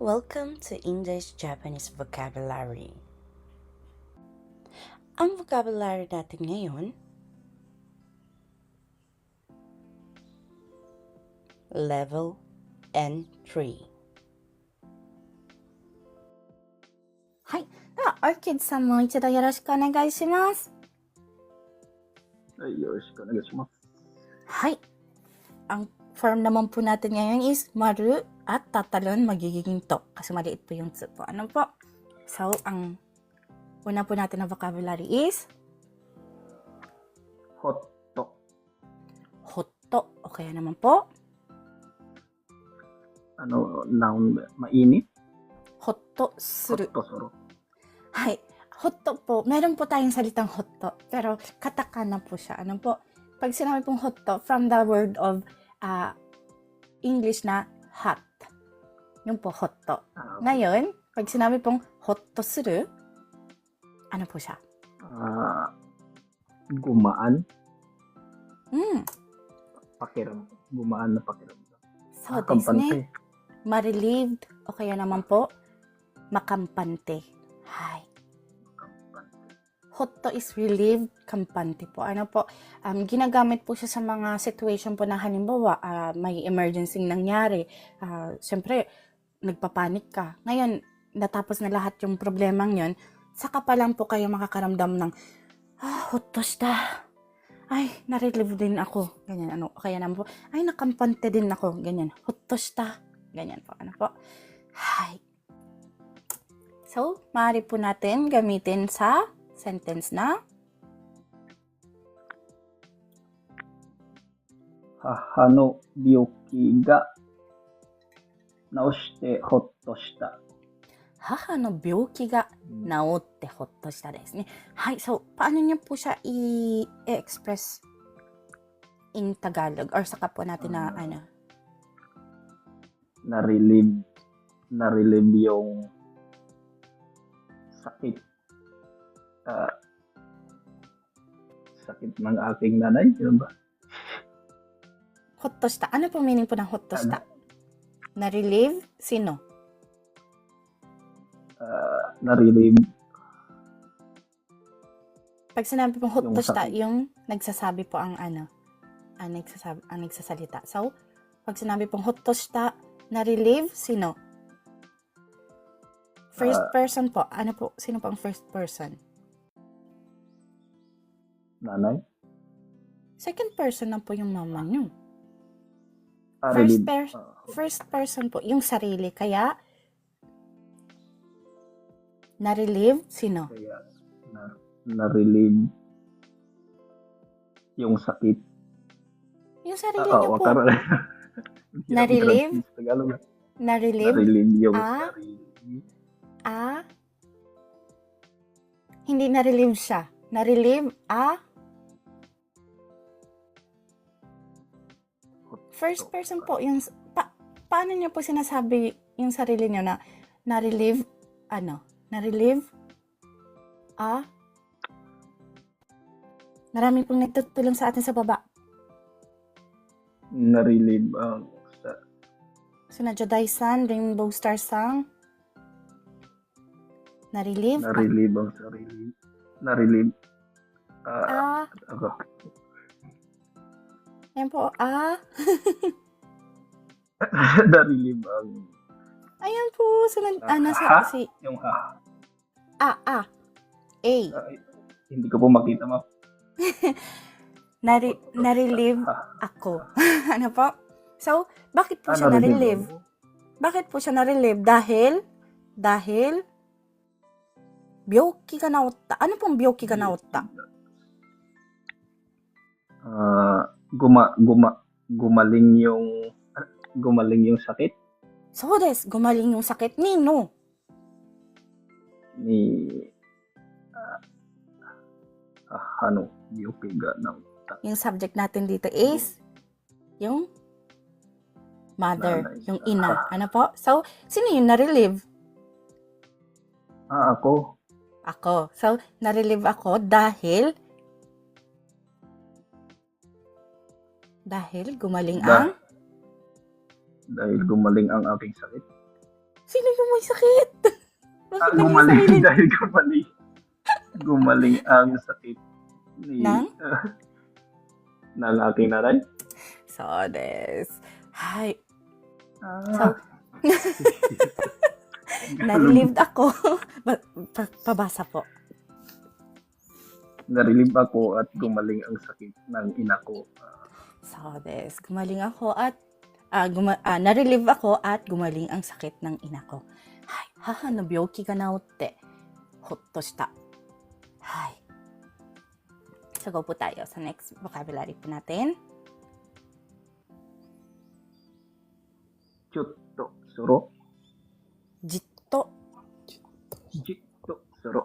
Welcome to English Japanese Vocabulary. Ang vocabulary natin ngayon, level N3. はい。では、オーキッドさんもう一度よろしくお願いします。はい、よろしくお願いします。はい. Ang form naman po natin ngayon is maru at tatalon magiging to. Kasi maliit po yung to po. Ano po? So, ang una po natin na vocabulary is hotto. Hotto. O kaya naman po? Ano, noun, mainit? Hotto suru. Hotto suru. Hai. Hotto po. Meron po tayong salitang hotto. Pero katakana po siya. Ano po? Pag sinabi pong hotto, from the word of ah, English na hot. Yung po hotto. あ Ngayon, pag sinabi pong hotto suru, ano po siya? ah, gumaan, Hmm, pakiram, gumaan na pakiram. so ne. Kampante. Ma-relieved o kaya naman po, makampante. Hi. Kampante. Hotto is relieved, kampante po. Ano po, um, ginagamit po siya sa mga situation po na halimbawa, ah, may emergency nangyari. Ah, Siyempre, nagpapanik ka. Ngayon, natapos na lahat yung problemang yon saka pa lang po kayo makakaramdam ng, ah, hotto shita. Ay, na-relieve din ako. Ganyan, ano, kaya naman po, ay, nakampante din ako. Ganyan, hotto shita. Ganyan po, ano po. Hi. So, maaari po natin gamitin sa sentence na 母の病気が治してほっとした。母の病気が治ってほっとしたですね。はい、so, paano niyo po siya i-express in Tagalog? Or saka po natin na, Ah. ano, Na-relieve, na-relieve yung sakit. ah, sakit ng aking nanay, yun ba? ほっとした。Ano po meaning po ng ほっとした? Na-relieve? Sino? Ah, na-relieve Pag sinabi pong ほっとした, sakit. yung nagsasabi po ang ano, ang, nagsasabi, ang nagsasalita. So, pag sinabi pong ほっとした, na-relieve, sino? First Ah. person po. Ano po? Sino po ang first person? Nanay. Second person na po yung mama nyo. Ah, First, per- Ah, first person po, yung sarili. Kaya, na-relieve, sino? Kaya na, na-relieve yung sakit. Yung sarili Ah, nyo oo, po. karoon. Na-relieve? Tagalog. Na-relieve, Na-relieve yung Ah. sarili. ah, hindi na-relieve siya. Na-relieve, ah, first person po, yung, pa, paano niyo po sinasabi yung sarili niyo na na-relieve, ano, na-relieve, ah, marami pong nagtutulong sa atin sa baba. Na-relieve ang sa, Sina Joday-san, Rainbow Star Sang, na-relieve, na-relieve ang sarili. Na-relieve. Ah, ah, ako. Yan po, ah, na-relieve ang ayan po, sunod, Ah, ano, si, ha? si, yung ah. ah, ah, A, Ay, hindi ko po makita ma. nari, Ah, ako. ano po? So, bakit po ah, siya na-relieve? na-relieve. Bakit po siya na-relieve? Dahil, dahil, byoki ga naotta. Ano pong byoki ga naotta? Ah, guma, guma, gumaling yung ah, gumaling yung sakit So des, gumaling yung sakit ni no. ni ah, ah, ano, Yopiga ng Yung subject natin dito is, yung mother, Nanay. yung ina. Ano po? So, sino yung na-relieve? Ah, ako. Ako. So, na-relieve ako dahil, dahil gumaling Da- ang Dahil gumaling ang aking sakit. Sino yung may sakit? Bakit Ah, gumaling sarili? dahil gumaling. Gumaling ang sakit ni Ng? ng aking nanay. So, des. Hi. Ah. Na-relieved ako. Ba- pa- pabasa po. Narilib ako at gumaling ang sakit ng ina ko. So, this, gumaling ako at uh, guma- ah, uh, na-relieve ako at gumaling ang sakit ng ina ko. Hay, haha no byoki ga naotte. Hotto shita. Hay. So, go po tayo sa next vocabulary po natin. Chotto soro. Jitto. Jitto soro.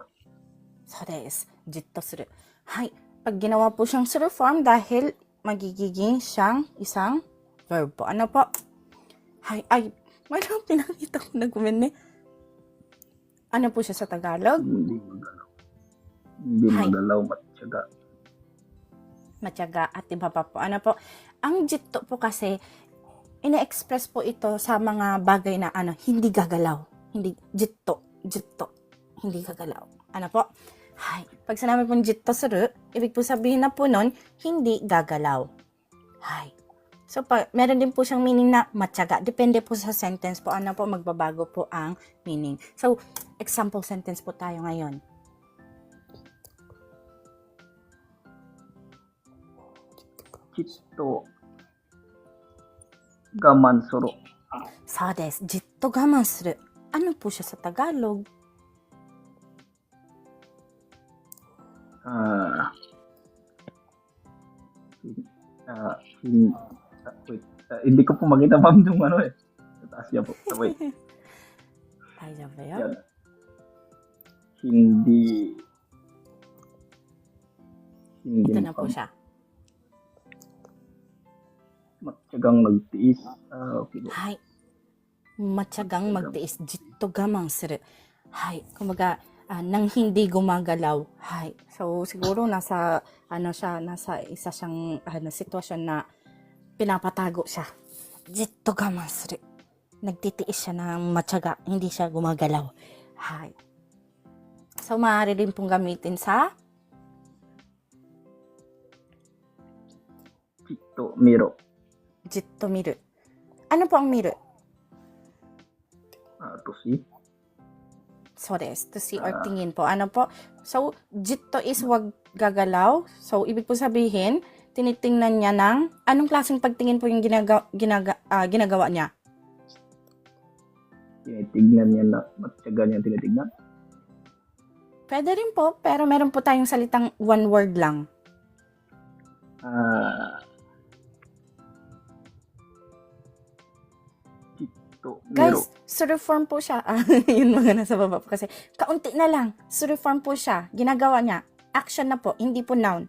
So, this, jitto suru. Hay, pag ginawa po siyang suru form dahil magiging siyang isang verb po. Ano po? Hi. Ay, malang pinakita ko na gumini. Ano po siya sa Tagalog? Hindi magalaw. Hindi Hi. magalaw, matyaga. matyaga at iba pa po. Ano po? Ang jitto po kasi, ina-express po ito sa mga bagay na ano, hindi gagalaw. Hindi, jitto, jitto, hindi gagalaw. Ano po? Hay. Pag sinabi pong jitto suru, ibig po sabihin na po nun, hindi gagalaw. Hay. So, pa, meron din po siyang meaning na matyaga. Depende po sa sentence po. Ano po, magbabago po ang meaning. So, example sentence po tayo ngayon. ちっと、我慢そろ。 So des, jitto gaman suru. Ano po siya sa Tagalog? Ah. Hin- ah, hin- ah, wait. Ah, hindi ko po makita ma'am yung ano eh. Sa taas niya po. Ah, wait. Daijoubu yo. Yan. Hindi. Hindi Ito na po siya. Matyagang magtiis. Ah, okay. Hay. Matyagang magtiis. Jitto gaman suru. Hay. Kumbaga, uh, nang hindi gumagalaw. Hi. So siguro nasa ano siya, nasa isa siyang ano sitwasyon na pinapatago siya. Jitto gamasri. Nagtitiis siya ng matyaga, hindi siya gumagalaw. Hi. So maaari din pong gamitin sa Jitto miru. Jitto miru. Ano po ang miru? Ah, to see. So des, to see or Ah. tingin po. Ano po? So, jitto is wag gagalaw. So, ibig po sabihin, tinitingnan niya ng, anong klaseng pagtingin po yung ginaga, ginaga, ah, ginagawa niya? Tinitignan niya na matyaga niya tinitignan. Pwede rin po, pero meron po tayong salitang one word lang. Ah. So, Guys, zero. po siya. Ah, yun mga nasa baba po kasi. Kaunti na lang. Suriform po siya. Ginagawa niya. Action na po. Hindi po noun.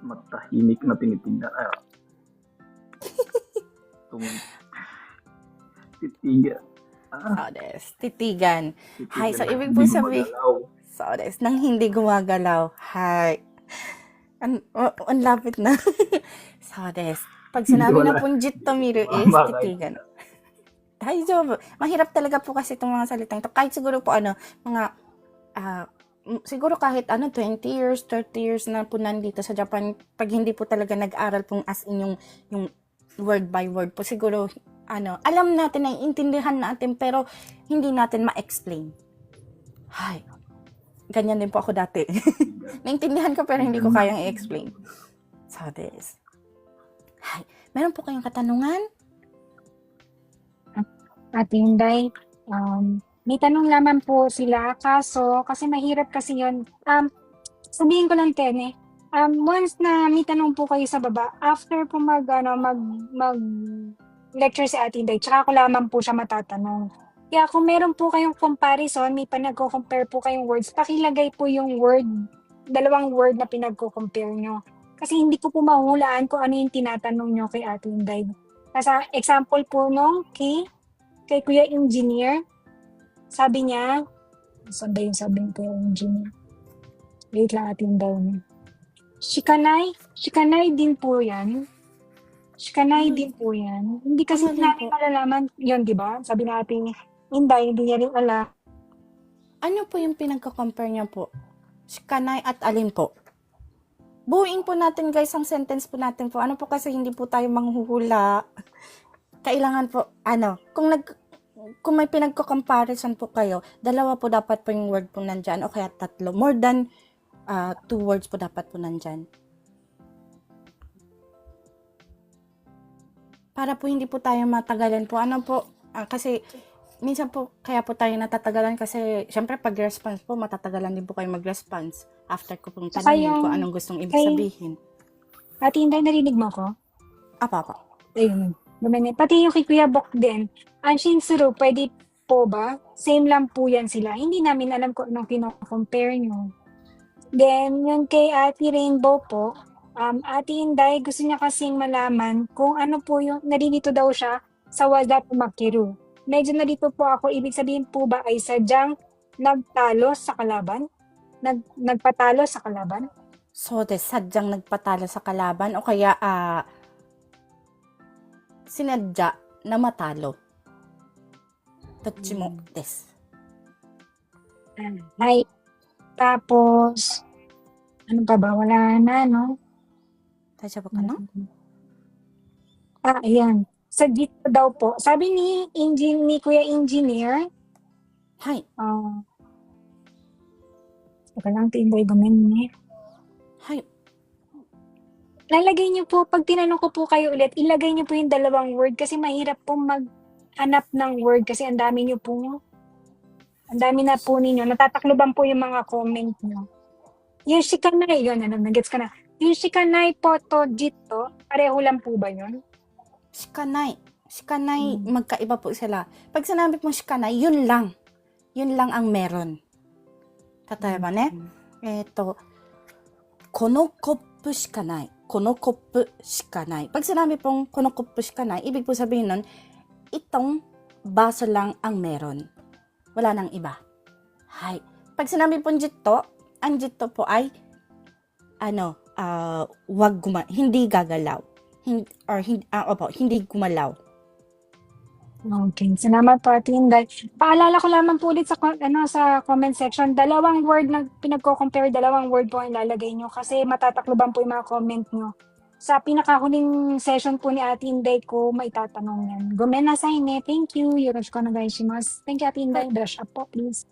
Matahimik na tinitingnan. Ah. Tum- titigan. Ah. Sodes. Titigan. titigan. Hi. So, ibig po sabihin. Sodes. Nang hindi gumagalaw. Hi. Ang, ang lapit na. Sodes pag sinabi na wala. pong jitto miru is titigan. Daijoubu. Mahirap talaga po kasi itong mga salitang ito. Kahit siguro po ano, mga, m- siguro kahit ano, 20 years, 30 years na po nandito sa Japan, pag hindi po talaga nag-aral pong as in yung, yung word by word po, siguro, ano, alam natin, naiintindihan natin, pero hindi natin ma-explain. Hay. Ganyan din po ako dati. Naintindihan ko pero hindi ko kayang i-explain. So, this. Hay. Meron po kayong katanungan? At Inday, um, may tanong naman po sila, kaso, kasi mahirap kasi yun. Um, sabihin ko lang, Tene, um, once na may tanong po kayo sa baba, after po mag, ano, mag, mag lecture si Ate Inday, tsaka ko lamang po siya matatanong. Kaya kung meron po kayong comparison, may panagko-compare po kayong words, pakilagay po yung word, dalawang word na pinagko-compare nyo. Kasi hindi ko po mahulaan kung ano yung tinatanong nyo kay Ate Inday. Kasi example po nung kay kay Kuya Engineer, sabi niya, saan ba yung sabi ni Kuya Engineer? Wait lang atin daw niya. Shikanay, shikanay din po yan. Shikanay Hmm. din po yan. Hindi kasi Ano po? malalaman yun, di ba? Sabi natin, Inday, hindi niya rin alam. Ano po yung pinagko-compare niya po? Shikanay at alin po? Buuin po natin guys ang sentence po natin po. Ano po kasi hindi po tayo manghuhula. Kailangan po, ano, kung nag kung may pinagko-comparison po kayo, dalawa po dapat po yung word po nandyan o kaya tatlo. More than ah, two words po dapat po nandyan. Para po hindi po tayo matagalan po. Ano po, ah, kasi minsan po kaya po tayo natatagalan kasi syempre pag response po matatagalan din po kayo mag-response after ko pong Saka tanongin yung- kung anong gustong ibig kay- sabihin. Ate Inday, narinig mo ko? Apa pa. Ayun. Lumene. Pati yung kay Kuya Bok din. Anshin Suru, pwede po ba? Same lang po yan sila. Hindi namin alam kung anong pino-compare nyo. Then, yung kay Ate Rainbow po, um, Ate Inday, gusto niya kasing malaman kung ano po yung, narilito daw siya sa Wada Pumakiru. Medyo nalito po ako, ibig sabihin po ba ay sadyang nagtalo sa kalaban? Nag, nagpatalo sa kalaban? So, des, sadyang nagpatalo sa kalaban o kaya ah sinadya na matalo. Tochimo Hmm. des. Hi. Tapos, ano pa ba? Wala na, no? Tayo ba ka no? Ah, ayan. Sa dito daw po. Sabi ni, engine, ni Kuya Engineer, Hi. ah, Teka lang, tinday gumin eh. Hi. Lalagay niyo po, pag tinanong ko po kayo ulit, ilagay niyo po yung dalawang word kasi mahirap po maghanap ng word kasi ang dami niyo po. Ang dami na po ninyo. Natatakloban po yung mga comment niyo. Yung shikanay, yun, ano, nagets ka na. Yung shikanay po to jito, pareho lang po ba yun? Shikanay. Shikanay, Hmm. magkaiba po sila. Pag sinabi mong shikanay, yun lang. Yun lang ang meron. Tataya ba ne? Eto, kono koppu shikanay. Kono koppu shikanay. Pag sinabi pong kono koppu shikanay, ibig po sabihin nun, itong baso lang ang meron. Wala nang iba. Hay. Pag sinabi pong jitto, ang jitto po ay, ano, ah, wag guma, hindi gagalaw. Hindi, or hindi, ah, opo, hindi gumalaw. Okay, salamat po Ate Inday. Paalala ko lamang po ulit sa ano sa comment section, dalawang word na pinagko-compare, dalawang word po ang ilalagay nyo kasi matatakloban po yung mga comment nyo. Sa pinakahuling session po ni Ate Inday ko, may tatanong yan. Gomen na sa ine. Thank you. Yoroshiku onegaishimasu. Thank you Ate Inday. Brush up po please.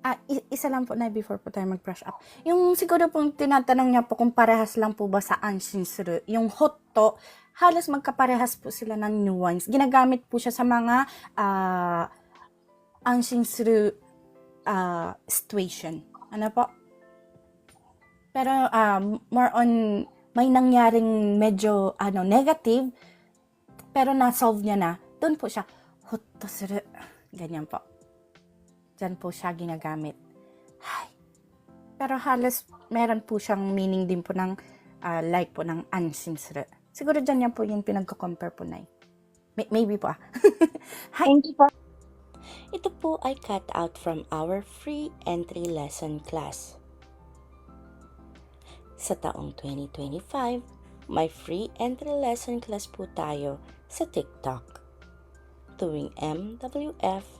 Ah, isa lang po na before po tayo mag-brush up. Yung siguro pong tinatanong niya po kung parehas lang po ba sa anshin suru. Yung hotto, halos magkaparehas po sila ng nuance. Ginagamit po siya sa mga ah anshin suru ah, situation. Ano po? Pero um, more on may nangyaring medyo ano negative pero na-solve niya na. Doon po siya hotto suru. Ganyan po. Diyan po siya ginagamit. Ay. Pero halos meron po siyang meaning din po ng ah, like po ng ansinsure. Siguro dyan yan po yung pinagko-compare po na May- maybe po ah. Hi. Thank you po. Ito po ay cut out from our free entry lesson class. Sa taong 2025, may free entry lesson class po tayo sa TikTok. Tuwing MWF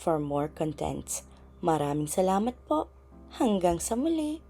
for more contents. Maraming salamat po. Hanggang sa muli.